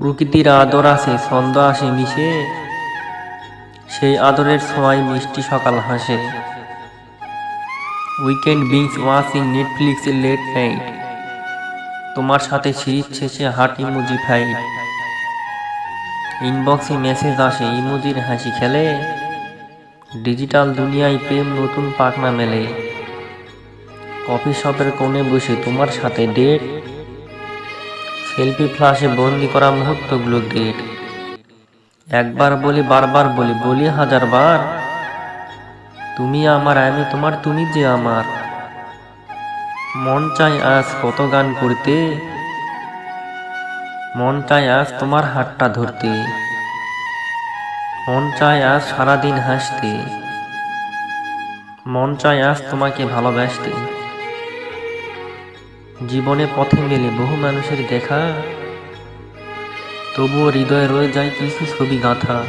প্রকৃতির আদর আসে, ছন্দ আসে, মিশে। সেই আদরের সময় মিষ্টি সকাল হাসে। Weekend binges watching Netflix late night তোমার সাথে সিরিজ শেষে হাট ইমোজি ফাইট ইনবক্সে মেসেজ আসে, ইমোজির হাসি খেলে। ডিজিটাল দুনিয়ায় প্রেম নতুন পাকনা মেলে। কফি শপের কোণে বসে তোমার সাথে ডেট সেলফি ফ্লাশে বন্দি করা মুহূর্তগুলো ডেট একবার বলি, বারবার বলি বলি হাজার বার তুমি আমার, আমি তোমার, তুমি যে আমার। মন চাই আজ কত গান করতে, মন চাই আজ তোমার হাতটা ধরতে। মন চায় আজ সারাদিন হাসতে, মন চায় আজ তোমাকে ভালোবাসতে। জীবনে পথে মেলে বহু মানুষের দেখা তবুও হৃদয়ে রয়ে যায় কিছু ছবি গাঁথা।